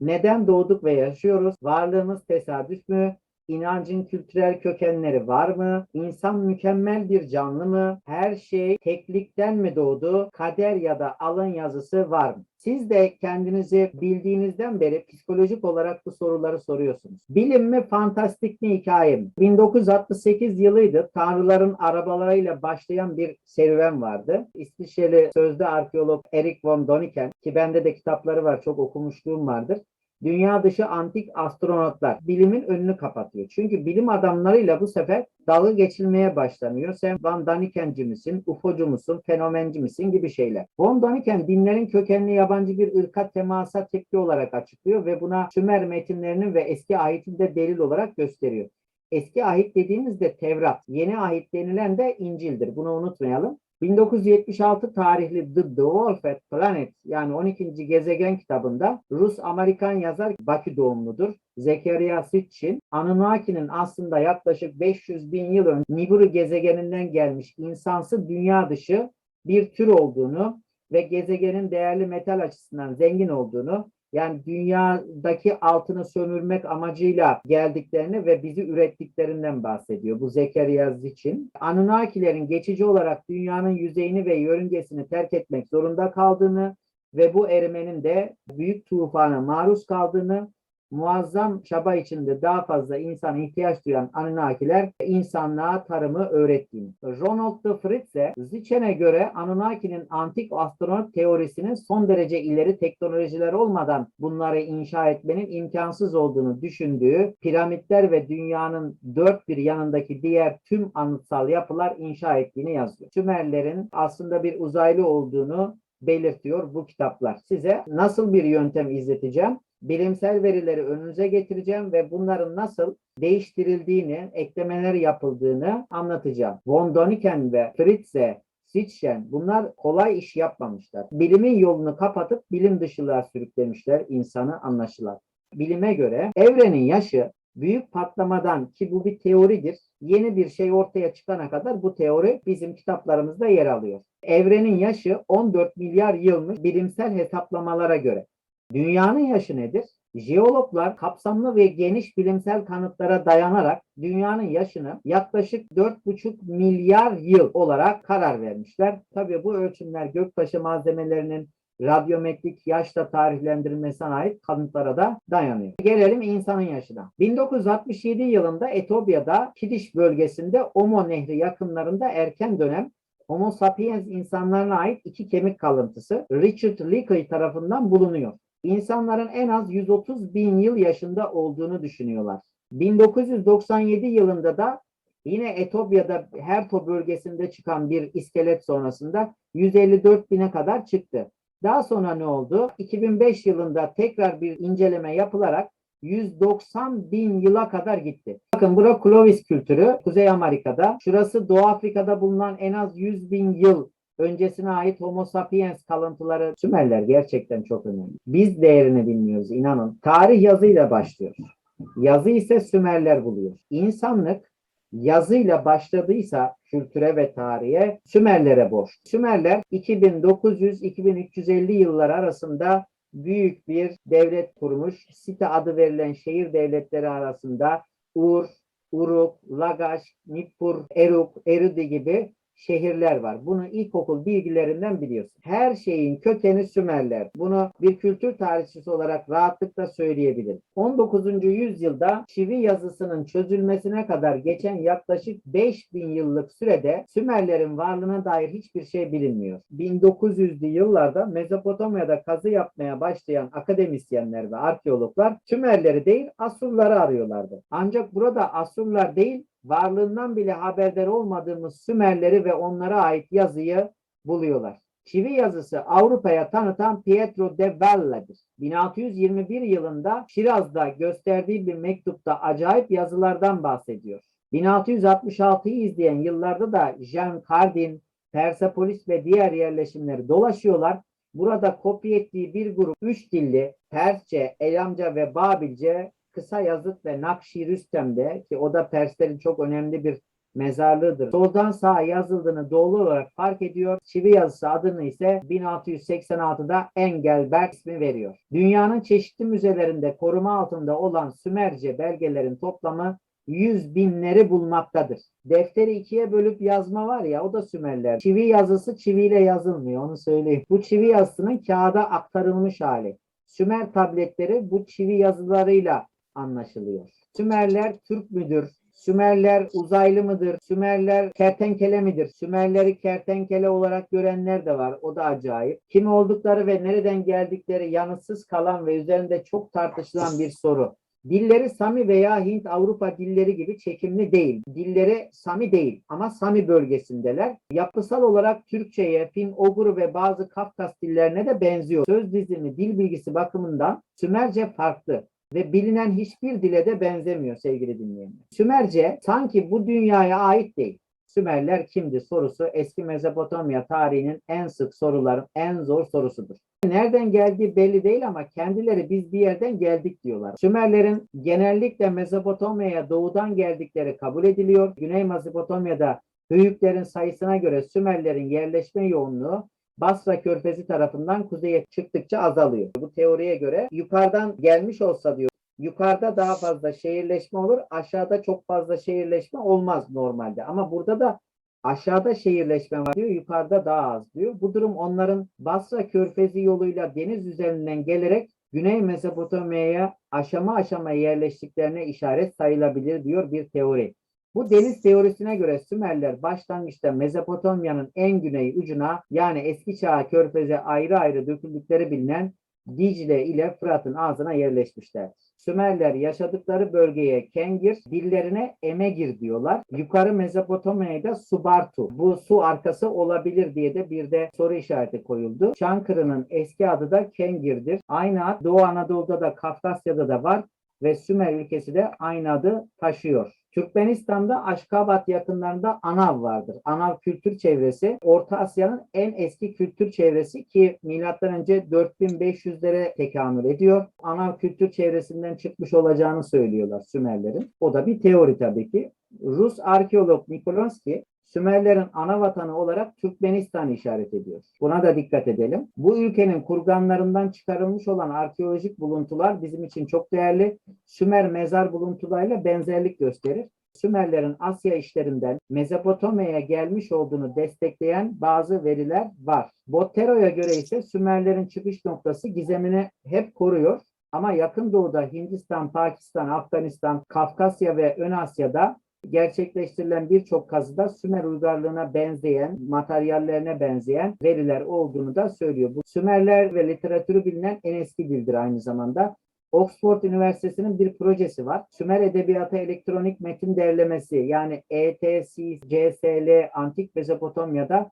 Neden doğduk ve yaşıyoruz? Varlığımız tesadüf mü? İnancın kültürel kökenleri var mı? İnsan mükemmel bir canlı mı? Her şey teklikten mi doğdu? Kader ya da alın yazısı var mı? Siz de kendinizi bildiğinizden beri psikolojik olarak bu soruları soruyorsunuz. Bilim mi, fantastik mi, hikaye mi? 1968 yılıydı. Tanrıların arabalarıyla başlayan bir serüven vardı. İsviçreli sözde arkeolog Erik von Däniken ki bende de kitapları var, çok okumuşluğum vardır. Dünya dışı antik astronotlar bilimin önünü kapatıyor. Çünkü bilim adamlarıyla bu sefer dalga geçilmeye başlanıyor. Sen Van Danikenci misin, UFO'cu musun, fenomenci misin gibi şeyler. Von Daniken dinlerin kökenli yabancı bir ırka temasa tepki olarak açıklıyor ve buna Sümer metinlerinin ve eski ahitin de delil olarak gösteriyor. Eski ahit dediğimizde Tevrat, yeni ahit denilen de İncil'dir. Bunu unutmayalım. 1976 tarihli The Dwarfed Planet yani 12. gezegen kitabında Rus-Amerikan yazar Bakü doğumludur. Zekeriya Sitchin, Anunnaki'nin aslında yaklaşık 500 bin yıl önce Nibiru gezegeninden gelmiş insansı dünya dışı bir tür olduğunu ve gezegenin değerli metal açısından zengin olduğunu yani dünyadaki altını sömürmek amacıyla geldiklerini ve bizi ürettiklerinden bahsediyor bu Zekeriya için. Anunnakilerin geçici olarak dünyanın yüzeyini ve yörüngesini terk etmek zorunda kaldığını ve bu erimenin de büyük tufana maruz kaldığını muazzam çaba içinde daha fazla insan ihtiyaç duyan Anunnakiler insanlığa tarımı öğrettiğini. Ronald de Fritze, Zichen'e göre Anunnaki'nin antik astronot teorisinin son derece ileri teknolojiler olmadan bunları inşa etmenin imkansız olduğunu düşündüğü piramitler ve dünyanın dört bir yanındaki diğer tüm anıtsal yapılar inşa ettiğini yazıyor. Sümerlerin aslında bir uzaylı olduğunu belirtiyor bu kitaplar. Size nasıl bir yöntem izleteceğim? Bilimsel verileri önünüze getireceğim ve bunların nasıl değiştirildiğini, eklemeler yapıldığını anlatacağım. Von Däniken ve Fritze Sitchen bunlar kolay iş yapmamışlar. Bilimin yolunu kapatıp bilim dışılığa sürüklemişler insanı anlaşılan. Bilime göre evrenin yaşı büyük patlamadan ki bu bir teoridir. Yeni bir şey ortaya çıkana kadar bu teori bizim kitaplarımızda yer alıyor. Evrenin yaşı 14 milyar yılmış bilimsel hesaplamalara göre. Dünyanın yaşı nedir? Jeologlar kapsamlı ve geniş bilimsel kanıtlara dayanarak dünyanın yaşını yaklaşık 4,5 milyar yıl olarak karar vermişler. Tabii bu ölçümler göktaşı malzemelerinin radyometrik yaşla tarihlendirilmesine ait kanıtlara da dayanıyor. Gelelim insanın yaşına. 1967 yılında Etiyopya'da Kidiş bölgesinde Omo Nehri yakınlarında erken dönem Homo sapiens insanlarına ait iki kemik kalıntısı Richard Leakey tarafından bulunuyor insanların en az 130 bin yıl yaşında olduğunu düşünüyorlar. 1997 yılında da yine Etiyopya'da Herto bölgesinde çıkan bir iskelet sonrasında 154 bine kadar çıktı. Daha sonra ne oldu? 2005 yılında tekrar bir inceleme yapılarak 190 bin yıla kadar gitti. Bakın bura Clovis kültürü Kuzey Amerika'da. Şurası Doğu Afrika'da bulunan en az 100 bin yıl öncesine ait Homo sapiens kalıntıları Sümerler gerçekten çok önemli. Biz değerini bilmiyoruz inanın. Tarih yazıyla başlıyor. Yazı ise Sümerler buluyor. İnsanlık yazıyla başladıysa kültüre ve tarihe Sümerlere borç. Sümerler 2900-2350 yıllar arasında büyük bir devlet kurmuş. Site adı verilen şehir devletleri arasında Ur, Uruk, Lagash, Nippur, Eruk, Erudi gibi şehirler var. Bunu ilkokul bilgilerinden biliyorsun. Her şeyin kökeni Sümerler. Bunu bir kültür tarihçisi olarak rahatlıkla söyleyebilirim. 19. yüzyılda çivi yazısının çözülmesine kadar geçen yaklaşık 5000 yıllık sürede Sümerlerin varlığına dair hiçbir şey bilinmiyor. 1900'lü yıllarda Mezopotamya'da kazı yapmaya başlayan akademisyenler ve arkeologlar Sümerleri değil Asurları arıyorlardı. Ancak burada Asurlar değil varlığından bile haberdar olmadığımız Sümerleri ve onlara ait yazıyı buluyorlar. Çivi yazısı Avrupa'ya tanıtan Pietro de Valle'dir. 1621 yılında Şiraz'da gösterdiği bir mektupta acayip yazılardan bahsediyor. 1666'yı izleyen yıllarda da Jean Cardin, Persepolis ve diğer yerleşimleri dolaşıyorlar. Burada kopya ettiği bir grup üç dilli Persçe, Elamca ve Babilce kısa yazıt ve Nakşi Rüstem'de ki o da Perslerin çok önemli bir mezarlığıdır. Soldan sağa yazıldığını doğru olarak fark ediyor. Çivi yazısı adını ise 1686'da Engelberg ismi veriyor. Dünyanın çeşitli müzelerinde koruma altında olan Sümerce belgelerin toplamı yüz binleri bulmaktadır. Defteri ikiye bölüp yazma var ya o da Sümerler. Çivi yazısı çiviyle yazılmıyor onu söyleyeyim. Bu çivi yazısının kağıda aktarılmış hali. Sümer tabletleri bu çivi yazılarıyla anlaşılıyor. Sümerler Türk müdür? Sümerler uzaylı mıdır? Sümerler kertenkele midir? Sümerleri kertenkele olarak görenler de var. O da acayip. Kim oldukları ve nereden geldikleri yanıtsız kalan ve üzerinde çok tartışılan bir soru. Dilleri Sami veya Hint Avrupa dilleri gibi çekimli değil. Dilleri Sami değil ama Sami bölgesindeler. Yapısal olarak Türkçe'ye, Fin, Oguru ve bazı Kafkas dillerine de benziyor. Söz dizimi, dil bilgisi bakımından Sümerce farklı ve bilinen hiçbir dile de benzemiyor sevgili dinleyenler. Sümerce sanki bu dünyaya ait değil. Sümerler kimdi sorusu eski Mezopotamya tarihinin en sık soruların en zor sorusudur. Nereden geldiği belli değil ama kendileri biz bir yerden geldik diyorlar. Sümerlerin genellikle Mezopotamya'ya doğudan geldikleri kabul ediliyor. Güney Mezopotamya'da höyüklerin sayısına göre Sümerlerin yerleşme yoğunluğu Basra Körfezi tarafından kuzeye çıktıkça azalıyor. Bu teoriye göre yukarıdan gelmiş olsa diyor yukarıda daha fazla şehirleşme olur, aşağıda çok fazla şehirleşme olmaz normalde. Ama burada da aşağıda şehirleşme var diyor, yukarıda daha az diyor. Bu durum onların Basra Körfezi yoluyla deniz üzerinden gelerek Güney Mezopotamya'ya aşama aşama yerleştiklerine işaret sayılabilir diyor bir teori. Bu deniz teorisine göre Sümerler başlangıçta Mezopotamya'nın en güney ucuna yani eski çağ körfeze ayrı ayrı döküldükleri bilinen Dicle ile Fırat'ın ağzına yerleşmişler. Sümerler yaşadıkları bölgeye Kengir, dillerine Emegir diyorlar. Yukarı Mezopotamya'ya da Subartu. Bu su arkası olabilir diye de bir de soru işareti koyuldu. Çankırı'nın eski adı da Kengir'dir. Aynı ad Doğu Anadolu'da da Kafkasya'da da var ve Sümer ülkesi de aynı adı taşıyor. Türkmenistan'da Aşkabat yakınlarında Anav vardır. Anav kültür çevresi Orta Asya'nın en eski kültür çevresi ki M.Ö. 4500'lere tekamül ediyor. Anav kültür çevresinden çıkmış olacağını söylüyorlar Sümerlerin. O da bir teori tabii ki. Rus arkeolog Nikolonski Sümerlerin ana vatanı olarak Türkmenistan'ı işaret ediyor. Buna da dikkat edelim. Bu ülkenin kurganlarından çıkarılmış olan arkeolojik buluntular bizim için çok değerli. Sümer mezar buluntularıyla benzerlik gösterir. Sümerlerin Asya işlerinden Mezopotamya'ya gelmiş olduğunu destekleyen bazı veriler var. Bottero'ya göre ise Sümerlerin çıkış noktası gizemini hep koruyor. Ama yakın doğuda Hindistan, Pakistan, Afganistan, Kafkasya ve Ön Asya'da gerçekleştirilen birçok kazıda Sümer uygarlığına benzeyen, materyallerine benzeyen veriler olduğunu da söylüyor. Bu Sümerler ve literatürü bilinen en eski dildir aynı zamanda. Oxford Üniversitesi'nin bir projesi var. Sümer Edebiyatı Elektronik Metin Derlemesi yani E ETC, CSL, Antik Mezopotamya'da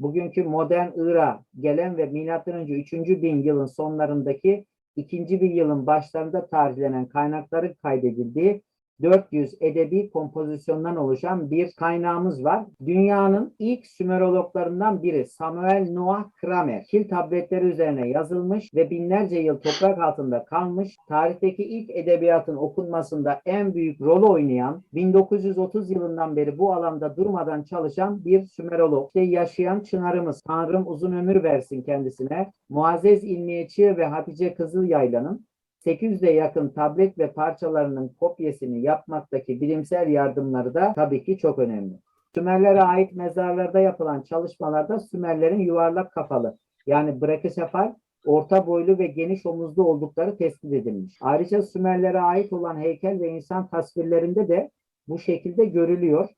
bugünkü modern Irak'a gelen ve M.Ö. 3. bin yılın sonlarındaki 2. bin yılın başlarında tarihlenen kaynakların kaydedildiği 400 edebi kompozisyondan oluşan bir kaynağımız var. Dünyanın ilk Sümerologlarından biri Samuel Noah Kramer. Kil tabletleri üzerine yazılmış ve binlerce yıl toprak altında kalmış. Tarihteki ilk edebiyatın okunmasında en büyük rol oynayan, 1930 yılından beri bu alanda durmadan çalışan bir Sümerolog. İşte yaşayan çınarımız. Tanrım uzun ömür versin kendisine. Muazzez İlmiye Çığ ve Hatice Kızılyaylan'ın 800'e yakın tablet ve parçalarının kopyasını yapmaktaki bilimsel yardımları da tabii ki çok önemli. Sümerlere ait mezarlarda yapılan çalışmalarda Sümerlerin yuvarlak kafalı yani brakisefal, orta boylu ve geniş omuzlu oldukları tespit edilmiş. Ayrıca Sümerlere ait olan heykel ve insan tasvirlerinde de bu şekilde görülüyor.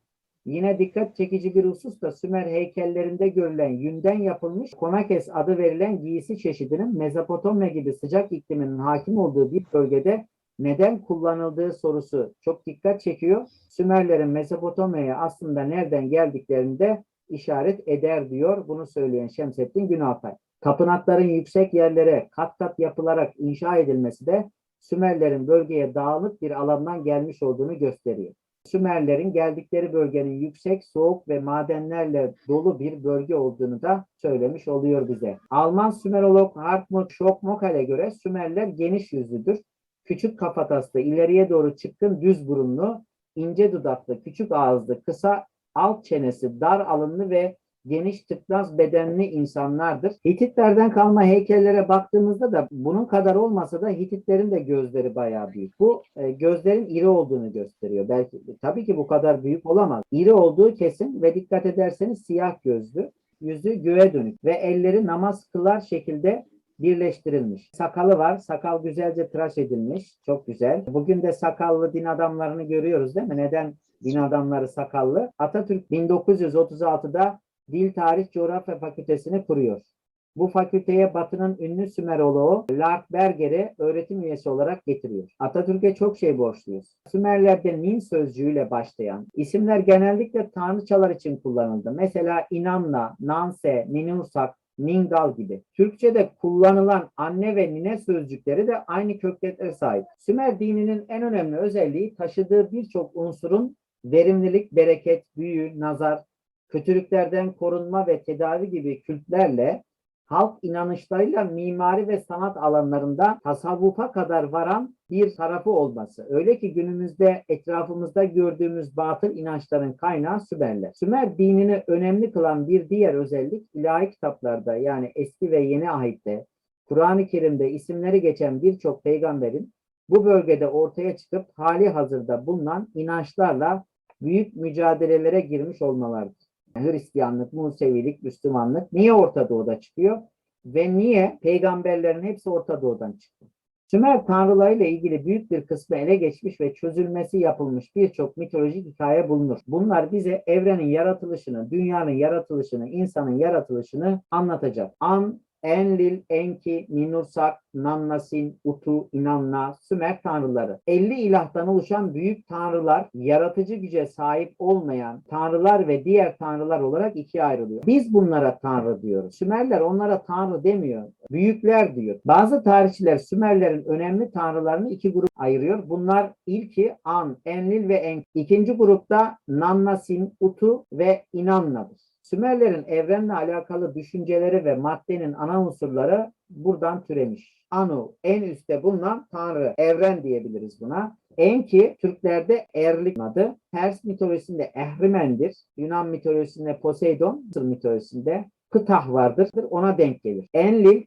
Yine dikkat çekici bir husus da Sümer heykellerinde görülen yünden yapılmış konakes adı verilen giysi çeşidinin Mezopotamya gibi sıcak ikliminin hakim olduğu bir bölgede neden kullanıldığı sorusu çok dikkat çekiyor. Sümerlerin Mezopotamya'ya aslında nereden geldiklerini de işaret eder diyor. Bunu söyleyen Şemsettin Günaltay. Tapınakların yüksek yerlere kat kat yapılarak inşa edilmesi de Sümerlerin bölgeye dağınık bir alandan gelmiş olduğunu gösteriyor. Sümerlerin geldikleri bölgenin yüksek, soğuk ve madenlerle dolu bir bölge olduğunu da söylemiş oluyor bize. Alman Sümerolog Hartmut Schockmocker'e göre Sümerler geniş yüzlüdür. Küçük kafataslı, ileriye doğru çıkkın düz burunlu, ince dudaklı, küçük ağızlı, kısa alt çenesi, dar alınlı ve geniş tıknaz bedenli insanlardır. Hititlerden kalma heykellere baktığımızda da bunun kadar olmasa da Hititlerin de gözleri bayağı büyük. Bu e, gözlerin iri olduğunu gösteriyor. Belki tabii ki bu kadar büyük olamaz. İri olduğu kesin ve dikkat ederseniz siyah gözlü, yüzü göğe dönük ve elleri namaz kılar şekilde birleştirilmiş. Sakalı var. Sakal güzelce tıraş edilmiş. Çok güzel. Bugün de sakallı din adamlarını görüyoruz değil mi? Neden din adamları sakallı? Atatürk 1936'da Dil Tarih Coğrafya Fakültesini kuruyor. Bu fakülteye Batı'nın ünlü Sümeroloğu Lard Berger'i öğretim üyesi olarak getiriyor. Atatürk'e çok şey borçluyuz. Sümerler'de Nin sözcüğüyle başlayan isimler genellikle tanrıçalar için kullanıldı. Mesela İnanna, Nanse, Ninursak, Ningal gibi. Türkçe'de kullanılan anne ve nine sözcükleri de aynı köklere sahip. Sümer dininin en önemli özelliği taşıdığı birçok unsurun verimlilik, bereket, büyü, nazar, kötülüklerden korunma ve tedavi gibi kültlerle halk inanışlarıyla mimari ve sanat alanlarında tasavvufa kadar varan bir tarafı olması. Öyle ki günümüzde etrafımızda gördüğümüz batıl inançların kaynağı Sümerler. Sümer dinini önemli kılan bir diğer özellik ilahi kitaplarda yani eski ve yeni ahitte Kur'an-ı Kerim'de isimleri geçen birçok peygamberin bu bölgede ortaya çıkıp hali hazırda bulunan inançlarla büyük mücadelelere girmiş olmalarıdır. Hristiyanlık, Musevilik, Müslümanlık niye Orta Doğu'da çıkıyor? Ve niye peygamberlerin hepsi Orta Doğu'dan çıktı? Sümer tanrılarıyla ilgili büyük bir kısmı ele geçmiş ve çözülmesi yapılmış birçok mitolojik hikaye bulunur. Bunlar bize evrenin yaratılışını, dünyanın yaratılışını, insanın yaratılışını anlatacak. An, Enlil, Enki, Ninursak, Nannasin, Utu, İnanna, Sümer tanrıları. 50 ilahtan oluşan büyük tanrılar, yaratıcı güce sahip olmayan tanrılar ve diğer tanrılar olarak ikiye ayrılıyor. Biz bunlara tanrı diyoruz. Sümerler onlara tanrı demiyor. Büyükler diyor. Bazı tarihçiler Sümerlerin önemli tanrılarını iki grup ayırıyor. Bunlar ilki An, Enlil ve Enki. İkinci grupta Nannasin, Utu ve İnanna'dır. Sümerlerin evrenle alakalı düşünceleri ve maddenin ana unsurları buradan türemiş. Anu en üstte bulunan tanrı, evren diyebiliriz buna. Enki Türklerde erlik adı. Pers mitolojisinde Ehrimen'dir. Yunan mitolojisinde Poseidon, Mısır mitolojisinde Ptah vardır. Ona denk gelir. Enlil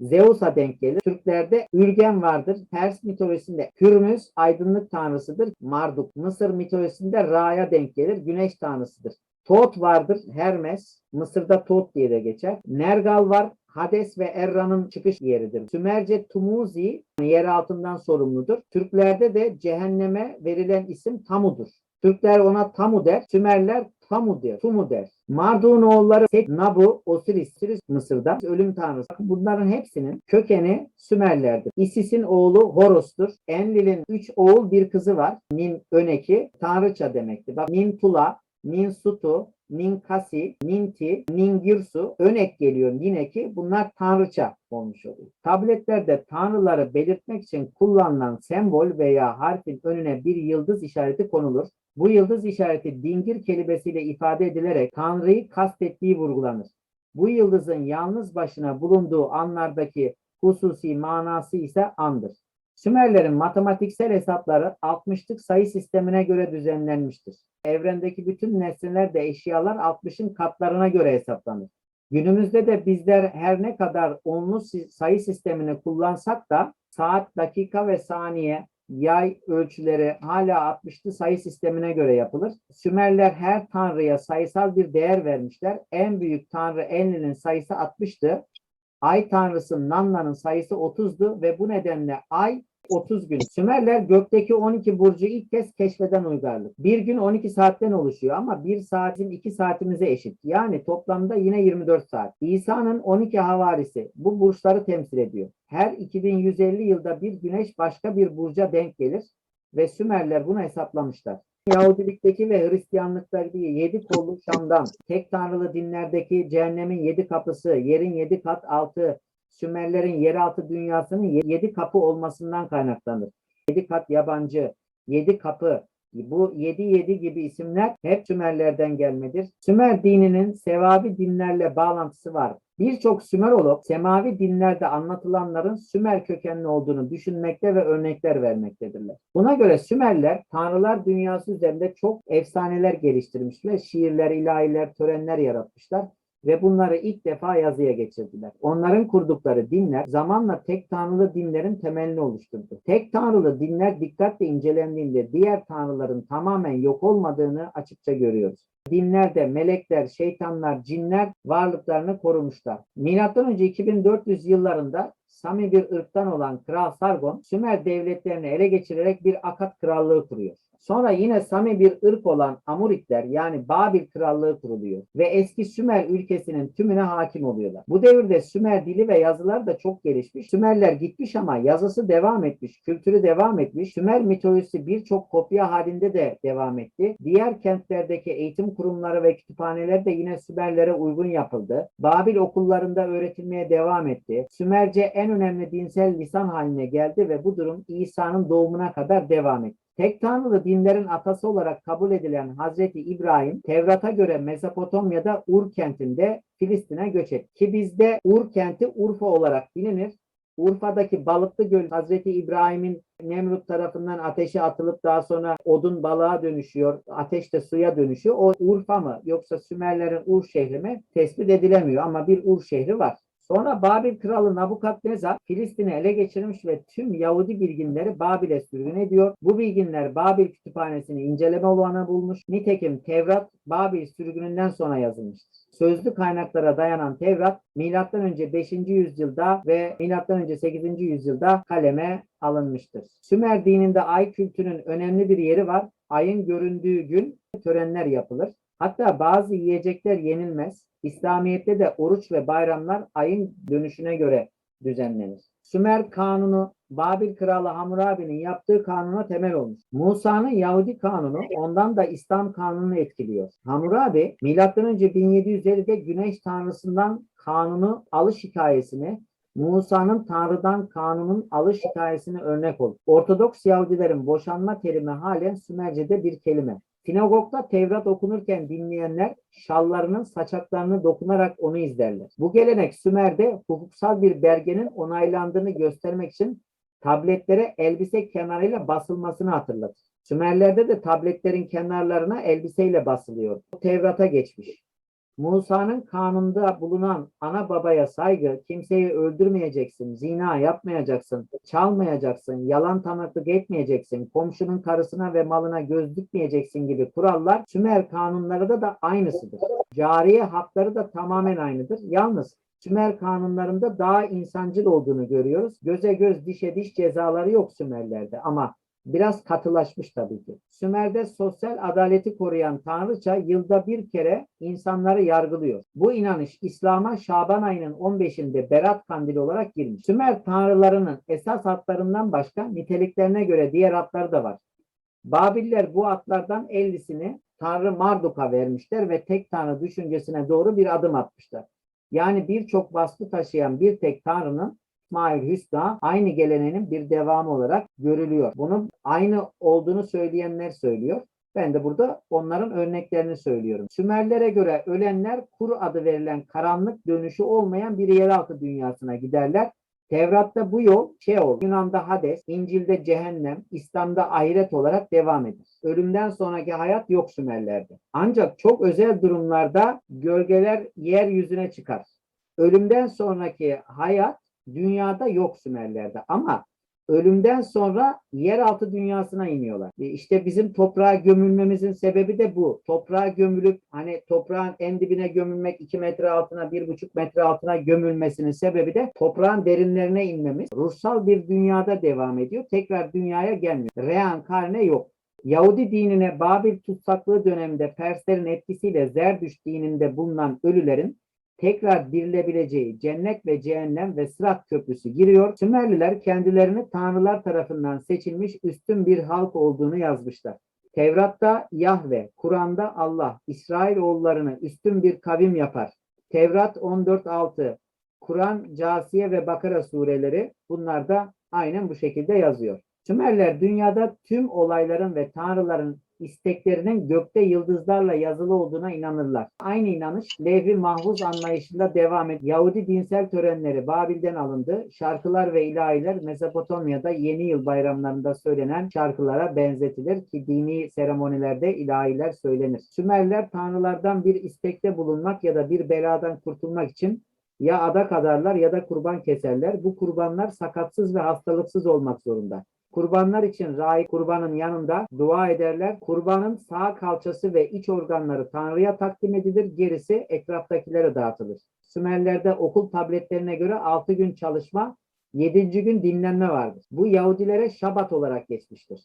Zeus'a denk gelir. Türklerde Ürgen vardır. Pers mitolojisinde Hürmüz aydınlık tanrısıdır. Marduk Mısır mitolojisinde Ra'ya denk gelir. Güneş tanrısıdır. Tot vardır. Hermes. Mısır'da Tot diye de geçer. Nergal var. Hades ve Erra'nın çıkış yeridir. Sümerce Tumuzi yer altından sorumludur. Türklerde de cehenneme verilen isim Tamu'dur. Türkler ona Tamu der. Sümerler Tamu der. Tumu der. Marduk'un oğulları Set, Nabu, Osiris, Osiris Mısır'da ölüm tanrısı. Bunların hepsinin kökeni Sümerlerdir. Isis'in oğlu Horus'tur. Enlil'in üç oğul bir kızı var. Nin Öneki, tanrıça demektir. Bak Nin Tula, Ninsutu, Ninkasi, Ninti, Ningirsu, Önek geliyor yine ki bunlar tanrıça olmuş oluyor. Tabletlerde tanrıları belirtmek için kullanılan sembol veya harfin önüne bir yıldız işareti konulur. Bu yıldız işareti dingir kelimesiyle ifade edilerek tanrıyı kastettiği vurgulanır. Bu yıldızın yalnız başına bulunduğu anlardaki hususi manası ise andır. Sümerlerin matematiksel hesapları 60'lık sayı sistemine göre düzenlenmiştir. Evrendeki bütün nesneler de eşyalar 60'ın katlarına göre hesaplanır. Günümüzde de bizler her ne kadar onlu sayı sistemini kullansak da saat, dakika ve saniye yay ölçüleri hala 60'lı sayı sistemine göre yapılır. Sümerler her tanrıya sayısal bir değer vermişler. En büyük tanrı Enlil'in sayısı 60'tı. Ay tanrısı Nanna'nın sayısı 30'du ve bu nedenle ay 30 gün. Sümerler gökteki 12 burcu ilk kez keşfeden uygarlık. Bir gün 12 saatten oluşuyor ama bir saatin 2 saatimize eşit. Yani toplamda yine 24 saat. İsa'nın 12 havarisi bu burçları temsil ediyor. Her 2150 yılda bir güneş başka bir burca denk gelir ve Sümerler bunu hesaplamışlar. Yahudilikteki ve Hristiyanlıktaki yedi kollu Şam'dan, tek tanrılı dinlerdeki cehennemin yedi kapısı, yerin yedi kat altı, Sümerlerin yeraltı dünyasının yedi kapı olmasından kaynaklanır. Yedi kat yabancı, yedi kapı, Bu 7-7 gibi isimler hep Sümerlerden gelmedir. Sümer dininin sevabi dinlerle bağlantısı var. Birçok Sümerolog semavi dinlerde anlatılanların Sümer kökenli olduğunu düşünmekte ve örnekler vermektedirler. Buna göre Sümerler tanrılar dünyası üzerinde çok efsaneler geliştirmişler, şiirler, ilahiler, törenler yaratmışlar ve bunları ilk defa yazıya geçirdiler. Onların kurdukları dinler zamanla tek tanrılı dinlerin temelini oluşturdu. Tek tanrılı dinler dikkatle incelendiğinde diğer tanrıların tamamen yok olmadığını açıkça görüyoruz. Dinlerde melekler, şeytanlar, cinler varlıklarını korumuşlar. Milattan önce 2400 yıllarında Sami bir ırktan olan Kral Sargon, Sümer devletlerini ele geçirerek bir Akat krallığı kuruyor. Sonra yine Sami bir ırk olan Amuritler yani Babil krallığı kuruluyor ve eski Sümer ülkesinin tümüne hakim oluyorlar. Bu devirde Sümer dili ve yazılar da çok gelişmiş. Sümerler gitmiş ama yazısı devam etmiş, kültürü devam etmiş. Sümer mitolojisi birçok kopya halinde de devam etti. Diğer kentlerdeki eğitim kurumları ve kütüphaneler de yine Sümerlere uygun yapıldı. Babil okullarında öğretilmeye devam etti. Sümerce en önemli dinsel lisan haline geldi ve bu durum İsa'nın doğumuna kadar devam etti. Tek tanrılı dinlerin atası olarak kabul edilen Hazreti İbrahim, Tevrat'a göre Mezopotamya'da Ur kentinde Filistin'e göç etti. Ki bizde Ur kenti Urfa olarak bilinir. Urfa'daki Balıklı Göl Hazreti İbrahim'in Nemrut tarafından ateşe atılıp daha sonra odun balığa dönüşüyor, ateş de suya dönüşüyor. O Urfa mı yoksa Sümerlerin Ur şehri mi tespit edilemiyor ama bir Ur şehri var. Sonra Babil kralı Nabukadnezar Filistin'i ele geçirmiş ve tüm Yahudi bilginleri Babil'e sürgün ediyor. Bu bilginler Babil kütüphanesini inceleme olanağı bulmuş. Nitekim Tevrat Babil sürgününden sonra yazılmıştır. Sözlü kaynaklara dayanan Tevrat M.Ö. 5. yüzyılda ve M.Ö. 8. yüzyılda kaleme alınmıştır. Sümer dininde ay kültünün önemli bir yeri var. Ayın göründüğü gün törenler yapılır. Hatta bazı yiyecekler yenilmez. İslamiyet'te de oruç ve bayramlar ayın dönüşüne göre düzenlenir. Sümer kanunu Babil kralı Hammurabi'nin yaptığı kanuna temel olmuş. Musa'nın Yahudi kanunu ondan da İslam kanununu etkiliyor. Hammurabi M.Ö. 1750'de güneş tanrısından kanunu alış hikayesini Musa'nın Tanrı'dan kanunun alış hikayesine örnek olur. Ortodoks Yahudilerin boşanma terimi halen Sümerce'de bir kelime. Sinagogda Tevrat okunurken dinleyenler şallarının saçaklarını dokunarak onu izlerler. Bu gelenek Sümer'de hukuksal bir belgenin onaylandığını göstermek için tabletlere elbise kenarıyla basılmasını hatırlatır. Sümerlerde de tabletlerin kenarlarına elbiseyle basılıyor. Tevrat'a geçmiş. Musa'nın kanunda bulunan ana babaya saygı, kimseyi öldürmeyeceksin, zina yapmayacaksın, çalmayacaksın, yalan tanıklık etmeyeceksin, komşunun karısına ve malına göz dikmeyeceksin gibi kurallar Sümer kanunları da aynısıdır. Cariye hakları da tamamen aynıdır. Yalnız Sümer kanunlarında daha insancıl olduğunu görüyoruz. Göze göz, dişe diş cezaları yok Sümerlerde ama biraz katılaşmış tabii ki. Sümer'de sosyal adaleti koruyan Tanrıça yılda bir kere insanları yargılıyor. Bu inanış İslam'a Şaban ayının 15'inde Berat Kandili olarak girmiş. Sümer tanrılarının esas adlarından başka niteliklerine göre diğer adları da var. Babiller bu adlardan 50'sini Tanrı Marduk'a vermişler ve tek tanrı düşüncesine doğru bir adım atmışlar. Yani birçok vasfı taşıyan bir tek tanrının İsmail Hüsna aynı geleneğin bir devamı olarak görülüyor. Bunu aynı olduğunu söyleyenler söylüyor. Ben de burada onların örneklerini söylüyorum. Sümerlere göre ölenler Kur adı verilen karanlık dönüşü olmayan bir yeraltı dünyasına giderler. Tevrat'ta bu yol Şeol, Yunan'da Hades, İncil'de Cehennem, İslam'da ahiret olarak devam eder. Ölümden sonraki hayat yok Sümerlerde. Ancak çok özel durumlarda gölgeler yeryüzüne çıkar. Ölümden sonraki hayat dünyada yok Sümerlerde ama ölümden sonra yeraltı dünyasına iniyorlar. E İşte bizim toprağa gömülmemizin sebebi de bu. Toprağa gömülüp hani toprağın en dibine gömülmek 2 metre altına 1,5 metre altına gömülmesinin sebebi de toprağın derinlerine inmemiz. Ruhsal bir dünyada devam ediyor. Tekrar dünyaya gelmiyor. Reenkarne yok. Yahudi dinine Babil tutsaklığı döneminde Perslerin etkisiyle Zerdüşt dininde bulunan ölülerin tekrar dirilebileceği cennet ve cehennem ve sırat köprüsü giriyor. Sümerliler kendilerini tanrılar tarafından seçilmiş üstün bir halk olduğunu yazmışlar. Tevrat'ta Yahve, Kur'an'da Allah, İsrailoğullarını üstün bir kavim yapar. Tevrat 14.6, Kur'an, Casiye ve Bakara sureleri bunlar da aynen bu şekilde yazıyor. Sümerler dünyada tüm olayların ve tanrıların isteklerinin gökte yıldızlarla yazılı olduğuna inanırlar. Aynı inanış levh-i mahfuz anlayışında devam ediyor. Yahudi dinsel törenleri Babil'den alındı. Şarkılar ve ilahiler Mezopotamya'da yeni yıl bayramlarında söylenen şarkılara benzetilir ki dini seremonilerde ilahiler söylenir. Sümerler tanrılardan bir istekte bulunmak ya da bir beladan kurtulmak için ya adak adarlar ya da kurban keserler. Bu kurbanlar sakatsız ve hastalıksız olmak zorunda. Kurbanlar için rai kurbanın yanında dua ederler. Kurbanın sağ kalçası ve iç organları Tanrı'ya takdim edilir. Gerisi etraftakilere dağıtılır. Sümerlerde okul tabletlerine göre 6 gün çalışma, 7. gün dinlenme vardır. Bu Yahudilere şabat olarak geçmiştir.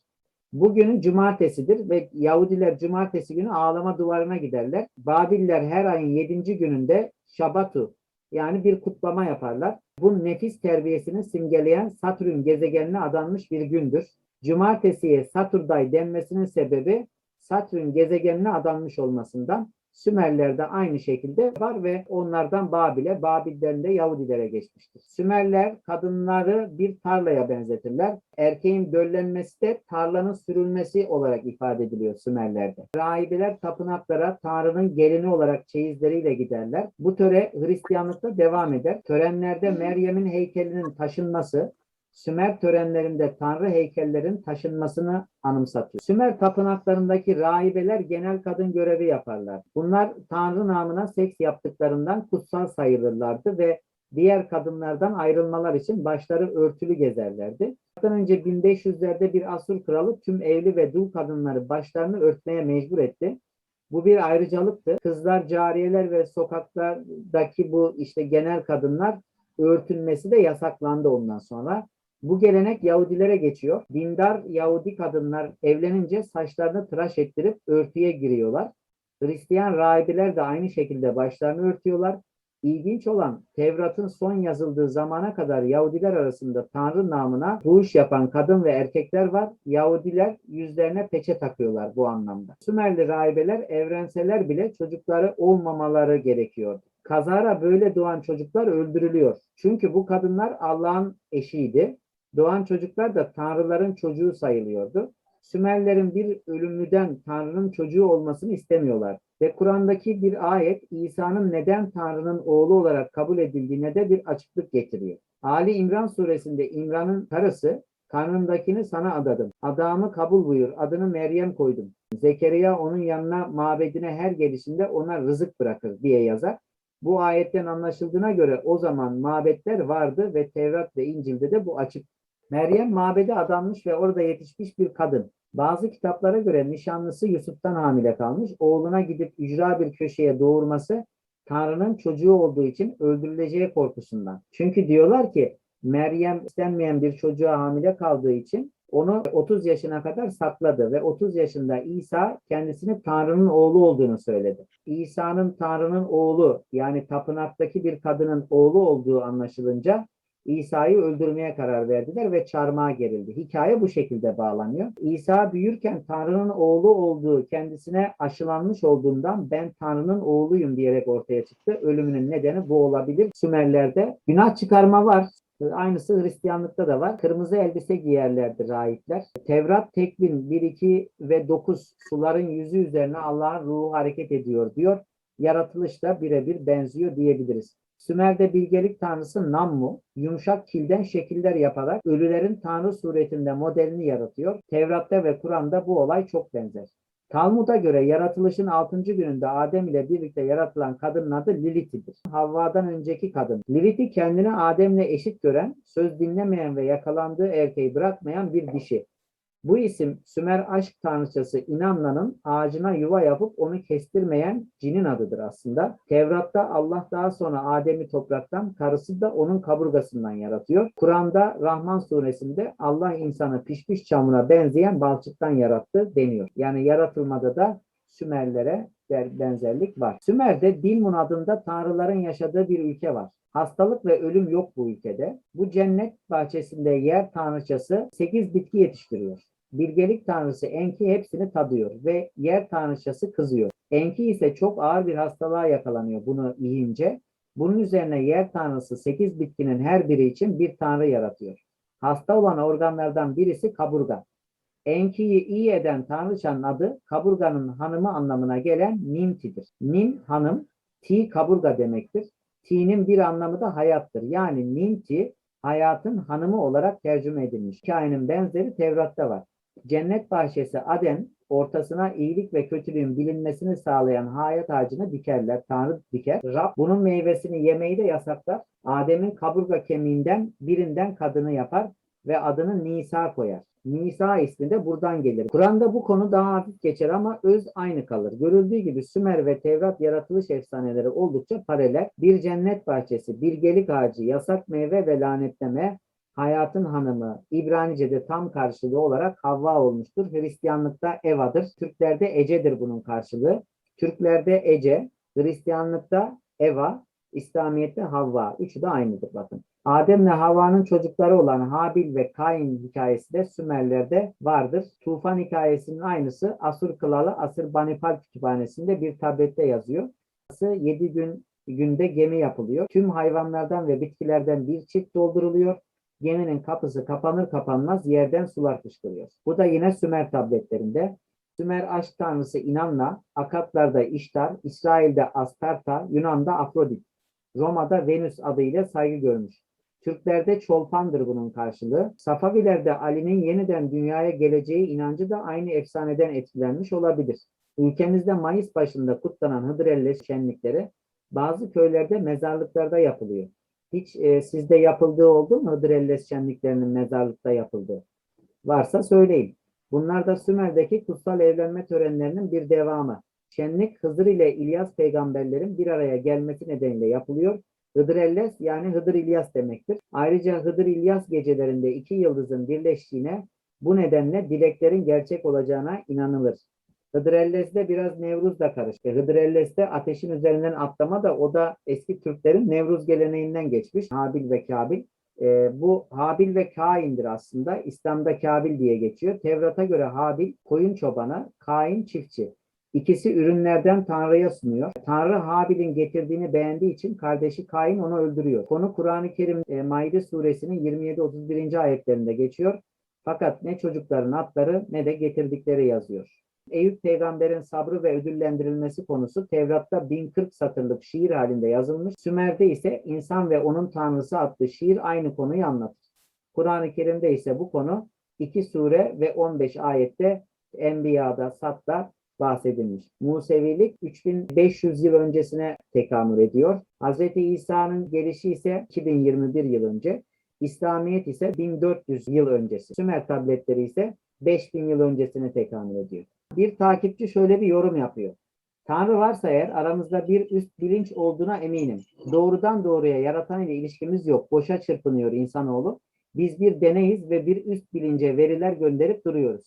Bugünün cumartesidir ve Yahudiler cumartesi günü ağlama duvarına giderler. Babiller her ayın 7. gününde şabatu yani bir kutlama yaparlar. Bu nefis terbiyesini simgeleyen Satürn gezegenine adanmış bir gündür. Cumartesiye Saturday denmesinin sebebi Satürn gezegenine adanmış olmasından. Sümerler'de aynı şekilde var ve onlardan Babil'e, Babil'den de Yahudilere geçmiştir. Sümerler kadınları bir tarlaya benzetirler. Erkeğin döllenmesi de tarlanın sürülmesi olarak ifade ediliyor Sümerler'de. Rahibeler tapınaklara Tanrı'nın gelini olarak çeyizleriyle giderler. Bu töre Hristiyanlıkta devam eder. Törenlerde Meryem'in heykelinin taşınması, Sümer törenlerinde tanrı heykellerin taşınmasını anımsatıyor. Sümer tapınaklarındaki rahibeler genel kadın görevi yaparlar. Bunlar tanrı namına seks yaptıklarından kutsal sayılırlardı ve diğer kadınlardan ayrılmalar için başları örtülü gezerlerdi. Ondan önce 1500'lerde bir Asur kralı tüm evli ve dul kadınları başlarını örtmeye mecbur etti. Bu bir ayrıcalıktı. Kızlar, cariyeler ve sokaklardaki bu işte genel kadınlar örtülmesi de yasaklandı ondan sonra. Bu gelenek Yahudilere geçiyor. Dindar Yahudi kadınlar evlenince saçlarını tıraş ettirip örtüye giriyorlar. Hristiyan rahibeler de aynı şekilde başlarını örtüyorlar. İlginç olan Tevrat'ın son yazıldığı zamana kadar Yahudiler arasında Tanrı namına iş yapan kadın ve erkekler var. Yahudiler yüzlerine peçe takıyorlar bu anlamda. Sümerli rahibeler evrenseler bile çocukları olmamaları gerekiyordu. Kazara böyle doğan çocuklar öldürülüyor. Çünkü bu kadınlar Allah'ın eşiydi. Doğan çocuklar da tanrıların çocuğu sayılıyordu. Sümerlerin bir ölümlüden Tanrı'nın çocuğu olmasını istemiyorlar. Ve Kur'an'daki bir ayet İsa'nın neden Tanrı'nın oğlu olarak kabul edildiğine de bir açıklık getiriyor. Ali İmran suresinde İmran'ın karısı karnındakini sana adadım. Adamı kabul buyur. Adını Meryem koydum. Zekeriya onun yanına mabedine her gelişinde ona rızık bırakır diye yazar. Bu ayetten anlaşıldığına göre o zaman mabetler vardı ve Tevrat ve İncil'de de bu açık. Meryem mabede adanmış ve orada yetişmiş bir kadın. Bazı kitaplara göre nişanlısı Yusuf'tan hamile kalmış. Oğluna gidip ücra bir köşeye doğurması Tanrı'nın çocuğu olduğu için öldürüleceği korkusundan. Çünkü diyorlar ki Meryem istenmeyen bir çocuğa hamile kaldığı için onu 30 yaşına kadar sakladı ve 30 yaşında İsa kendisini Tanrı'nın oğlu olduğunu söyledi. İsa'nın Tanrı'nın oğlu yani tapınaktaki bir kadının oğlu olduğu anlaşılınca İsa'yı öldürmeye karar verdiler ve çarmıha gerildi. Hikaye bu şekilde bağlanıyor. İsa büyürken Tanrı'nın oğlu olduğu kendisine aşılanmış olduğundan ben Tanrı'nın oğluyum diyerek ortaya çıktı. Ölümünün nedeni bu olabilir. Sümerlerde günah çıkarma var. Aynısı Hristiyanlıkta da var. Kırmızı elbise giyerlerdi rahipler. Tevrat Tekvin 1, 2 ve 9 suların yüzü üzerine Allah'ın ruhu hareket ediyor diyor. Yaratılışta birebir benziyor diyebiliriz. Sümer'de bilgelik tanrısı Nammu, yumuşak kilden şekiller yaparak ölülerin tanrı suretinde modelini yaratıyor. Tevrat'ta ve Kur'an'da bu olay çok benzer. Talmud'a göre yaratılışın 6. gününde Adem ile birlikte yaratılan kadının adı Lilith'idir. Havva'dan önceki kadın. Lilith'i kendini Adem'le eşit gören, söz dinlemeyen ve yakalandığı erkeği bırakmayan bir dişi. Bu isim Sümer aşk tanrıçası İnanla'nın ağacına yuva yapıp onu kestirmeyen cinin adıdır aslında. Tevrat'ta Allah daha sonra Adem'i topraktan, karısı da onun kaburgasından yaratıyor. Kur'an'da Rahman suresinde Allah insanı pişmiş çamura benzeyen balçıktan yarattı deniyor. Yani yaratılmada da Sümerlere benzerlik var. Sümer'de Dilmun adında tanrıların yaşadığı bir ülke var. Hastalık ve ölüm yok bu ülkede. Bu cennet bahçesinde yer tanrıçası 8 bitki yetiştiriyor. Bilgelik tanrısı Enki hepsini tadıyor ve yer tanrıçası kızıyor. Enki ise çok ağır bir hastalığa yakalanıyor bunu yiyince. Bunun üzerine yer tanrısı 8 bitkinin her biri için bir tanrı yaratıyor. Hasta olan organlardan birisi kaburga. Enki'yi iyi eden tanrıçanın adı kaburganın hanımı anlamına gelen Ninti'dir. Nin hanım, Ti kaburga demektir. Ti'nin bir anlamı da hayattır. Yani Ninti hayatın hanımı olarak tercüme edilmiş. Hikayenin benzeri Tevrat'ta var. Cennet bahçesi Aden ortasına iyilik ve kötülüğün bilinmesini sağlayan hayat ağacını dikerler. Tanrı diker. Rab bunun meyvesini yemeyi de yasaklar. Adem'in kaburga kemiğinden birinden kadını yapar ve adını Nisa koyar. Nisa ismi de buradan gelir. Kur'an'da bu konu daha hafif geçer ama öz aynı kalır. Görüldüğü gibi Sümer ve Tevrat yaratılış efsaneleri oldukça paralel. Bir cennet bahçesi, bir gelik ağacı, yasak meyve ve lanetleme, hayatın hanımı, İbranice'de tam karşılığı olarak Havva olmuştur. Hristiyanlıkta Eva'dır. Türklerde Ece'dir bunun karşılığı. Türklerde Ece, Hristiyanlıkta Eva, İslamiyet'te Havva. Üçü de aynıdır bakın. Adem'le Havva'nın çocukları olan Habil ve Kain hikayesi de Sümerler'de vardır. Tufan hikayesinin aynısı Asur Kralı Asır Banipal kütüphanesinde bir tablette yazıyor. 7 gün günde gemi yapılıyor. Tüm hayvanlardan ve bitkilerden bir çift dolduruluyor. Geminin kapısı kapanır kapanmaz yerden sular fışkırıyor. Bu da yine Sümer tabletlerinde. Sümer aşk tanrısı İnanna, Akatlar'da İştar, İsrail'de Astarta, Yunan'da Afrodit, Roma'da Venüs adıyla saygı görmüş. Türklerde Çolpan'dır bunun karşılığı. Safavilerde Ali'nin yeniden dünyaya geleceği inancı da aynı efsaneden etkilenmiş olabilir. Ülkemizde Mayıs başında kutlanan Hıdrellez şenlikleri bazı köylerde mezarlıklarda yapılıyor. Hiç e, sizde yapıldığı oldu mu Hıdrellez şenliklerinin mezarlıkta yapıldığı? Varsa söyleyin. Bunlar da Sümer'deki kutsal evlenme törenlerinin bir devamı. Şenlik Hızır ile İlyas peygamberlerin bir araya gelmesi nedeniyle yapılıyor. Hıdrellez yani Hıdır İlyas demektir. Ayrıca Hıdır İlyas gecelerinde iki yıldızın birleştiğine bu nedenle dileklerin gerçek olacağına inanılır. Hıdrellez'de biraz Nevruz da karıştı. Hıdrellez'de ateşin üzerinden atlama da o da eski Türklerin Nevruz geleneğinden geçmiş. Habil ve Kabil. Ee, bu Habil ve Kain'dir aslında. İslam'da Kabil diye geçiyor. Tevrat'a göre Habil koyun çobanı, Kain çiftçi. İkisi ürünlerden Tanrı'ya sunuyor. Tanrı Habil'in getirdiğini beğendiği için kardeşi Kain onu öldürüyor. Konu Kur'an-ı Kerim e, Maide suresinin 27-31. ayetlerinde geçiyor. Fakat ne çocukların atları ne de getirdikleri yazıyor. Eyüp peygamberin sabrı ve ödüllendirilmesi konusu Tevrat'ta 1040 satırlık şiir halinde yazılmış. Sümer'de ise insan ve onun tanrısı adlı şiir aynı konuyu anlatır. Kur'an-ı Kerim'de ise bu konu 2 sure ve 15 ayette Enbiya'da, Sat'ta bahsedilmiş. Musevilik 3500 yıl öncesine tekamül ediyor. Hz. İsa'nın gelişi ise 2021 yıl önce. İslamiyet ise 1400 yıl öncesi. Sümer tabletleri ise 5000 yıl öncesine tekamül ediyor. Bir takipçi şöyle bir yorum yapıyor. Tanrı varsa eğer aramızda bir üst bilinç olduğuna eminim. Doğrudan doğruya yaratan ile ilişkimiz yok. Boşa çırpınıyor insanoğlu. Biz bir deneyiz ve bir üst bilince veriler gönderip duruyoruz.